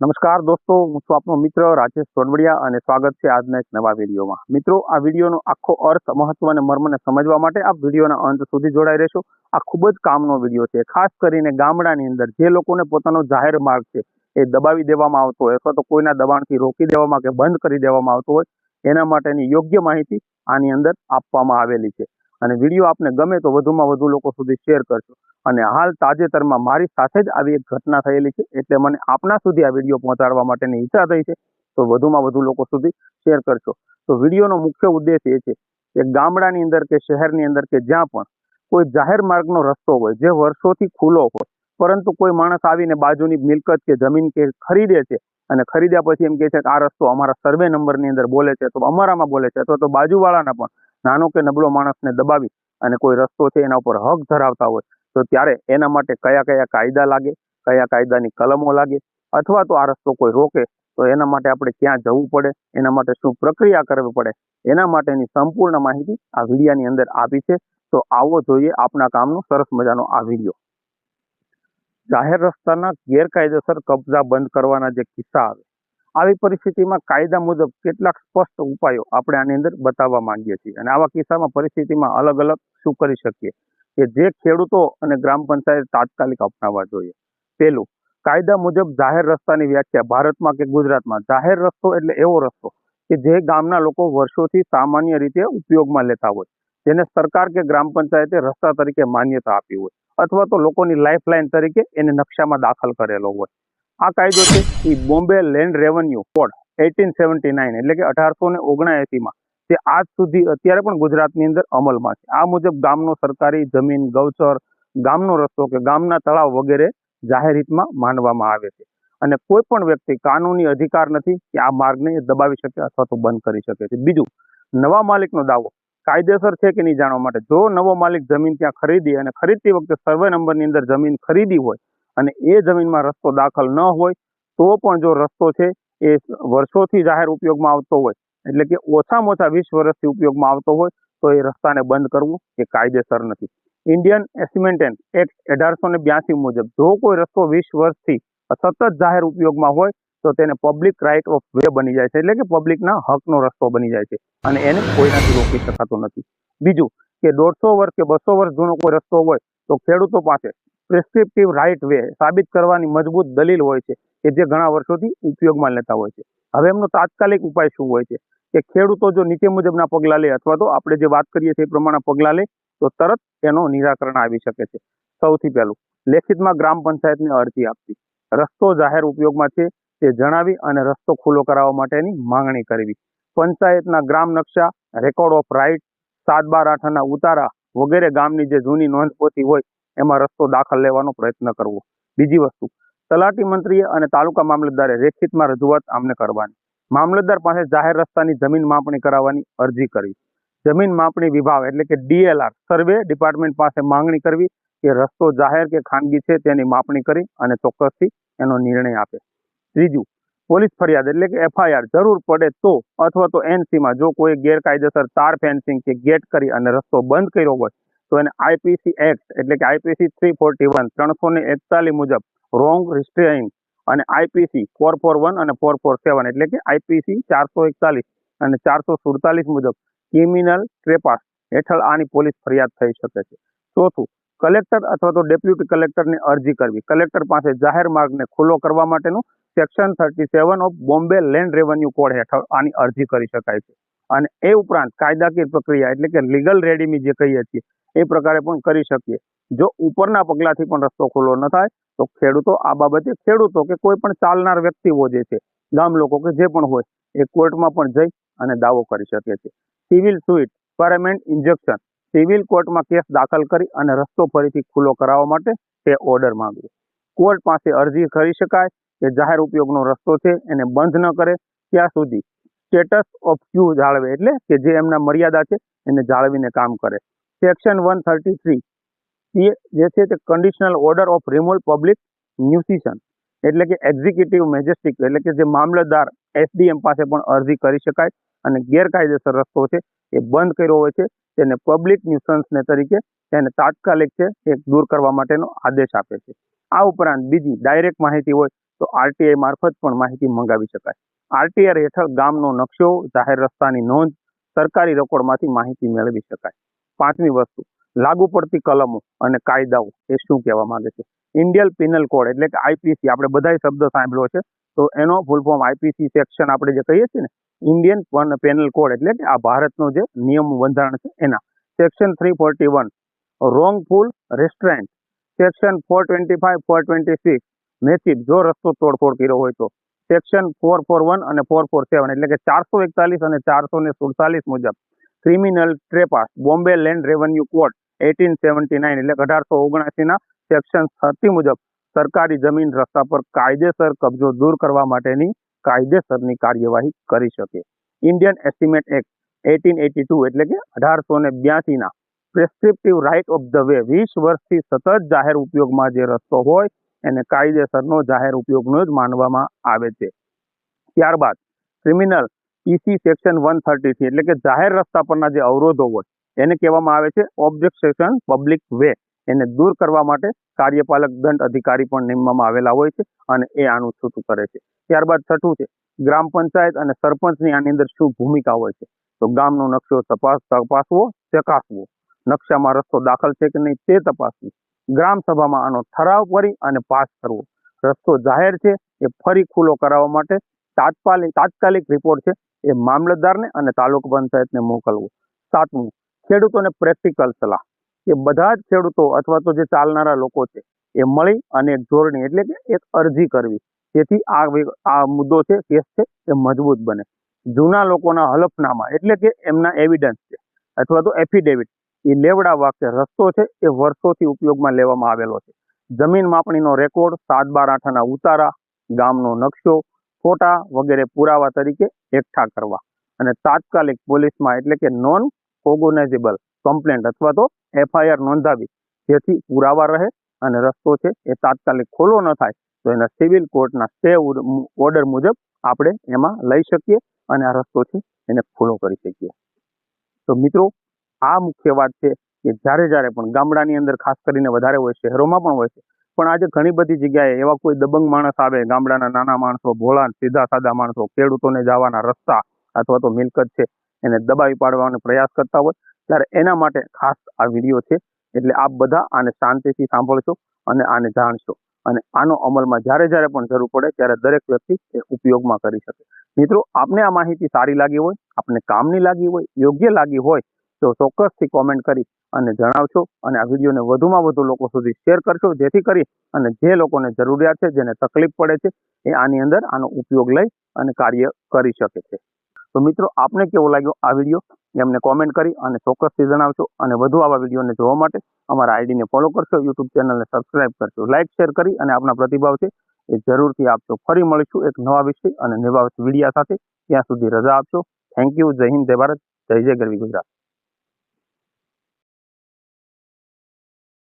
નમસ્કાર દોસ્તો, હું છું આપનો મિત્ર રાજેશ તોડવડિયા અને સ્વાગત છે આજના એક નવા વિડીયોમાં. મિત્રો, આ વિડીયોનો આખો અર્થ મહત્વ અને મર્મને સમજવા માટે આ વિડીયોના અંત સુધી જોડાઈ રહેશો. આ ખૂબ જ કામનો વીડિયો છે. ખાસ કરીને ગામડાની અંદર જે લોકોને પોતાનો જાહેર માર્ગ છે, એ દબાવી દેવામાં આવતો હોય અથવા તો કોઈના દબાણથી રોકી દેવામાં કે બંધ કરી દેવામાં આવતો હોય, એના માટેની યોગ્ય માહિતી આની અંદર આપવામાં આવેલી છે. અને વીડિયો આપને ગમે તો વધુમાં વધુ લોકો સુધી શેર કરજો. અને હાલ તાજેતરમાં મારી સાથે જ આવી એક ઘટના થયેલી છે, એટલે મને આપના સુધી આ વીડિયો પહોંચાડવા માટેની ઈચ્છા થઈ છે, તો વધુમાં વધુ લોકો સુધી શેર કરશો તો વિડીયોનો મુખ્ય ઉદ્દેશ એ છે કે ગામડાની અંદર કે શહેરની અંદર કે જ્યાં પણ કોઈ જાહેર માર્ગનો રસ્તો હોય, જે વર્ષોથી ખુલ્લો હોય, પરંતુ કોઈ માણસ આવીને બાજુની મિલકત કે જમીન કે ખરીદે છે અને ખરીદ્યા પછી એમ કહે છે કે આ રસ્તો અમારા સર્વે નંબરની અંદર બોલે છે તો અમારામાં બોલે છે અથવા તો બાજુવાળાના પણ નાનો કે નબળો માણસને દબાવી અને કોઈ રસ્તો છે એના ઉપર હક ધરાવતા હોય, તો ત્યારે એના માટે કયા કયા કાયદા લાગે, કયા કાયદાની કલમો લાગે, અથવા તો આ રસ્તો કોઈ રોકે, તો એના માટે આપણે ક્યાં જવું પડે, એના માટે શું પ્રક્રિયા કરવી પડે, એના માટેની સંપૂર્ણ માહિતી આ વિડીયાની અંદર આપી છે. તો આવો જોઈએ આપના કામનો સરસ મજાનો આ વીડિયો. જાહેર રસ્તાના ગેરકાયદેસર કબજા બંધ કરવાના જે કિસ્સા આવે આવી પરિસ્થિતિમાં કાયદા મુજબ કેટલાક સ્પષ્ટ ઉપાયો આપણે આની અંદર બતાવવા માંગીએ છીએ. અને આવા કિસ્સામાં પરિસ્થિતિમાં અલગ અલગ શું કરી શકીએ? કે જે ખેડૂતો અને ગ્રામ પંચાયત તાત્કાલિક અપનાવવા જોઈએ. પહેલું, કાયદા મુજબ જાહેર રસ્તાની વ્યાખ્યા ભારતમાં કે ગુજરાતમાં? જાહેર રસ્તો એટલે એવો રસ્તો કે જે ગામના લોકો વર્ષોથી સામાન્ય રીતે ઉપયોગમાં લેતા હોય. જેને સરકાર કે ગ્રામ પંચાયતે રસ્તા તરીકે માન્યતા આપી હોય. અથવા તો લોકોની લાઇફલાઇન તરીકે એને નકશામાં દાખલ કરેલો હોય. આ કાયદો છે એ Bombay land revenue code eighteen seventy nine એટલે કે અઢારસો ને ઓગણએસીમાં. તે આજ સુધી અત્યારે પણ ગુજરાતની અંદર અમલમાં છે. આ મુજબ ગામનો સરકારી જમીન, ગૌચર, ગામનો રસ્તો કે ગામના તળાવ વગેરે જાહેર હિતમાં માનવામાં આવે છે. અને કોઈ પણ વ્યક્તિ કાનૂની અધિકાર નથી કે આ માર્ગને દબાવી શકે અથવા તો બંધ કરી શકે છે. બીજું, નવા માલિકનો દાવો. કાયદેસર છે કે નહીં જાણવા માટે? જો નવો માલિક જમીન ત્યાં ખરીદી અને ખરીદતી વખતે સર્વે નંબરની અંદર જમીન ખરીદી હોય અને એ જમીનમાં રસ્તો દાખલ ન હોય, તો પણ જો રસ્તો છે, એ વર્ષોથી જાહેર ઉપયોગમાં આવતો હોય, એટલે કે ઓછામાં ઓછા વીસ વર્ષથી ઉપયોગમાં આવતો હોય, તો એ રસ્તાને બંધ કરવું એ કાયદેસર નથી. ઇન્ડિયન એસ્ટિમેન્ટેન એક્ટ અઢારસો ને બ્યાસી મુજબ, જો કોઈ રસ્તો વીસ વર્ષથી સતત જાહેર ઉપયોગમાં હોય, તો તેને પબ્લિક રાઇટ ઓફ વે બની જાય છે, એટલે કે પબ્લિકના હકનો રસ્તો બની જાય છે, અને એને કોઈનાથી રોકી શકાતો નથી. બીજું કે દોઢસો વર્ષ કે બસો વર્ષ જૂનો કોઈ રસ્તો હોય, તો ખેડૂતો પાસે પ્રિસ્ક્રિપ્ટિવ રાઇટ વે સાબિત કરવાની મજબૂત દલીલ હોય છે કે જે ઘણા વર્ષોથી ઉપયોગમાં લેતા હોય છે. હવે એમનો તાત્કાલિક ઉપાય શું હોય છે? કે ખેડૂતો જો નીચે મુજબના પગલાં લે અથવા તો આપણે જે વાત કરીએ છીએ એ પ્રમાણે પગલાં લે, તો તરત એનો નિરાકરણ આવી શકે છે. સૌથી પહેલું, લેખિતમાં ગ્રામ પંચાયતને અરજી આપવી. રસ્તો જાહેર ઉપયોગમાં છે તે જણાવી અને રસ્તો ખુલ્લો કરાવવા માટેની માંગણી કરવી. પંચાયતના ગ્રામ નકશા રેકોર્ડ ઓફ રાઇટ સાત બાર આઠના ઉતારા વગેરે ગામની જે જૂની નોંધપોથી હોય એમાં રસ્તો દાખલ લેવાનો પ્રયત્ન કરવો. બીજી વસ્તુ, તલાટી મંત્રીએ અને તાલુકા મામલતદારે રેખિતમાં રજૂઆત આમને કરવાની. મામલતદાર પાસે જાહેર રસ્તાની જમીન માપણી કરાવવાની અરજી કરવી જમીન માપણી વિભાગ, એટલે કે ડીએલઆર, સર્વે ડિપાર્ટમેન્ટ પાસે માંગણી કરવી કે રસ્તો જાહેર કે ખાનગી છે તેની માપણી કરી અને ચોક્કસથી એનો નિર્ણય આપે. ત્રીજું, પોલીસ ફરિયાદ, એટલે કે એફઆઈઆર, જરૂર પડે તો અથવા તો એનસીમાં જો કોઈ ગેરકાયદેસર તાર ફેન્સિંગ કે ગેટ કરી અને રસ્તો બંધ કર્યો હોય તો એને આઈપીસી એક્ટ એટલે કે આઈપીસી થ્રી ફોર્ટી વન ત્રણસો ને એકતાલીસ મુજબ રોંગ રિસ્ટ્રેઇન અને આઈપીસી ફોર ફોર વન અને ફોર ફોર સેવન એટલે કે આઈપીસી ચારસો એકતાલીસ અને ચારસો સુડતાલીસ મુજબ ક્રિમિનલ ટ્રેપાસ હેઠળ આની પોલીસ ફરિયાદ થઈ શકે છે. ચોથું, કલેક્ટર અથવા તો ડેપ્યુટી કલેક્ટરને અરજી કરવી. કલેક્ટર પાસે જાહેર માર્ગને ખુલ્લો કરવા માટેનું section thirty seven of Bombay land revenue code હેઠળ આની અરજી કરી શકાય છે. અને એ ઉપરાંત કાયદાકીય પ્રક્રિયા એટલે કે લીગલ રેડીમી જે કહીએ છીએ એ પ્રકારે પણ કરી શકીએ. જો ઉપરના પગલાથી પણ રસ્તો ખુલ્લો ન થાય, તો ખેડૂતો આ બાબતે ખેડૂતો કે કોઈ પણ ચાલનાર વ્યક્તિઓ જે છે, ગામ લોકો કે જે પણ હોય, એ કોર્ટમાં પણ જઈ અને દાવો કરી શકે છે. Civil suit permanent injunction, civil કોર્ટમાં કેસ દાખલ કરી અને રસ્તો ફરીથી ખુલ્લો કરાવવા માટે તે ઓર્ડર માંગવો કોર્ટ પાસે અરજી કરી શકાય કે જાહેર ઉપયોગનો રસ્તો છે, એને બંધ ન કરે, ત્યાં સુધી સ્ટેટસ ઓફ ક્યુ જાળવે એટલે કે જે એમના મર્યાદા છે, એને જાળવીને કામ કરે. સેક્શન વન થર્ટી થ્રી એ જે છે તે conditional order of removal public nuisance એટલે કે એક્ઝિક્યુટિવ મેજેસ્ટિક એટલે કે જે મામલતદાર એસડીએમ પાસે પણ અરજી કરી શકાય અને ગેરકાયદેસર રસ્તો છે એ બંધ કર્યો હોય છે, તેને પબ્લિક ન્યુસન્સને તરીકે તેને તાત્કાલિક છે એ દૂર કરવા માટેનો આદેશ આપે છે. આ ઉપરાંત બીજી ડાયરેક્ટ માહિતી હોય તો આરટીઆઈ મારફત પણ માહિતી મંગાવી શકાય. આરટીઆર હેઠળ ગામનો નકશો, જાહેર રસ્તાની નોંધ, સરકારી રેકોર્ડમાંથી માહિતી મેળવી શકાય. પાંચમી વસ્તુ, લાગુ પડતી કલમો અને કાયદાઓ એ શું કહેવા માંગે છે? ઇન્ડિયન પિનલ કોડ એટલે કે આઈપીસી આપણે બધાય શબ્દ સાંભળ્યો છે. તો એનો ફૂલ ફોર્મ આઈપીસી સેક્શન આપણે જે કહીએ છીએ ને ઇન્ડિયન પેનલ કોડ એટલે કે આ ભારતનો જે નિયમ બંધારણ છે એના. Section three forty one wrongful restraint section four twenty five four twenty six મેથિક જો રસ્તો તોડફોડ કર્યો હોય તો. સેક્શન ફોર ફોર વન અને ફોર ફોર સેવન એટલે કે ચારસો એકતાલીસ અને ચારસો ને સુડતાલીસ મુજબ. Criminal trespass Bombay land revenue code eighteen seventy nine એટલે અઢારસો ઓગણસીના સેક્શન થર્ટી મુજબ સરકારી જમીન રસ્તા પર કાયદેસર કબજો દૂર કરવા માટેની કાયદેસરની કાર્યવાહી કરી શકે. Indian easement act eighteen eighty two એટલે કે અઢારસો ને બ્યાસીના prescriptive right of the way વીસ વર્ષથી સતત જાહેર ઉપયોગમાં જે રસ્તો હોય, એને કાયદેસરનો જાહેર ઉપયોગનો જ માનવામાં આવે છે. ત્યારબાદ ક્રિમિનલ પીસી સેક્શન વન થર્ટીથી એટલે કે જાહેર રસ્તા પરના જે અવરોધો હોય, એને કહેવામાં આવે છે ઓબ્જેક્શન પબ્લિક વે એને દૂર કરવા માટે કાર્યપાલક દંડ અધિકારી પણ નિમવામાં આવેલા હોય છે અને એ આનું છૂટું કરે છે. ત્યારબાદ છઠ્ઠું છે, ગ્રામ પંચાયત અને સરપંચની આની અંદર શું ભૂમિકા હોય છે? તો ગામનો નકશો તપાસ, તપાસવો, ચકાસવો. નકશામાં રસ્તો દાખલ છે કે નહીં તે તપાસવું. ગ્રામ સભામાં આનો ઠરાવ કરી અને પાસ કરવો. રસ્તો જાહેર છે, એ ફરી ખુલ્લો કરાવવા માટે તાત્કાલિક તાત્કાલિક રિપોર્ટ છે એ મામલતદારને અને તાલુકા પંચાયતને મોકલવું. સાતમું, ખેડૂતોને પ્રેક્ટિકલ સલાહ. કે બધા જ ખેડૂતો અથવા તો જે ચાલનારા લોકો છે, એ મળી અને એક જોડણી એટલે કે એક અરજી કરવી. જેથી આ આ મુદ્દો છે, કેસ છે, એ મજબૂત બને. જૂના લોકોના હલફનામા એટલે કે એમના એવિડન્સ છે, અથવા તો એફિડેવિટ એ લેવડાવવા કે રસ્તો છે, એ વર્ષોથી ઉપયોગમાં લેવામાં આવેલો છે. જમીન માપણીનો રેકોર્ડ સાત બાર આઠાના ઉતારા, ગામનો નકશો ફોટા વગેરે પુરાવા તરીકે એકઠા કરવા. અને તાત્કાલિક પોલીસમાં એટલે કે નોન કોગોનાઇઝેબલ કમ્પ્લેન્ટ અથવા તો એફઆઈઆર નોંધાવી. જેથી પુરાવા રહે અને રસ્તો છે એ તાત્કાલિક ખોલો ન થાય, તો એના સિવિલ કોર્ટના સ્ટે ઓર્ડર મુજબ આપણે એમાં લઈ શકીએ અને આ રસ્તો છે એને ખુલ્લો કરી શકીએ. તો મિત્રો, આ મુખ્ય વાત છે કે જ્યારે જ્યારે પણ ગામડાની અંદર ખાસ કરીને વધારે હોય, શહેરોમાં પણ હોય છે પણ આજે ઘણી બધી જગ્યાએ એવા કોઈ દબંગ માણસ આવે, ગામડાના નાના માણસો ભોળા સીધા સાદા માણસો, ખેડૂતોને જવાના રસ્તા અથવા તો મિલકત છે, એને દબાવી પાડવાનો પ્રયાસ કરતા હોય, ત્યારે એના માટે ખાસ આ વીડિયો છે. એટલે આપ બધા આને શાંતિથી સાંભળશો અને આને જાણશો. અને આનો અમલમાં જ્યારે જ્યારે પણ જરૂર પડે ત્યારે દરેક વ્યક્તિ એ ઉપયોગમાં કરી શકે. મિત્રો, આપને આ માહિતી સારી લાગી હોય, આપને કામની લાગી હોય, યોગ્ય લાગી હોય તો ચોક્કસથી કોમેન્ટ કરી અને જણાવશો અને આ વિડીયોને વધુમાં વધુ લોકો સુધી શેર કરશો જેથી કરી અને જે લોકોને જરૂરિયાત છે, જેને તકલીફ પડે છે, એ આની અંદર આનો ઉપયોગ લઈ અને કાર્ય કરી શકે છે. તો મિત્રો, આપને કેવો લાગ્યો આ વીડિયો? એ અમને કોમેન્ટ કરી અને ચોક્કસથી જણાવશો અને વધુ આવા વિડીયોને જોવા માટે અમારા આઈડીને ફોલો કરશો યુટ્યુબ ચેનલને સબસ્ક્રાઇબ કરશો લાઇક શેર કરી અને આપના પ્રતિભાવ છે એ જરૂરથી આપશો ફરી મળીશું એક નવા વિષય અને નવા વિડીયા સાથે. ત્યાં સુધી રજા આપશો થેન્ક યુ જય હિન્દ, જય ભારત. જય જય ગરવી ગુજરાત.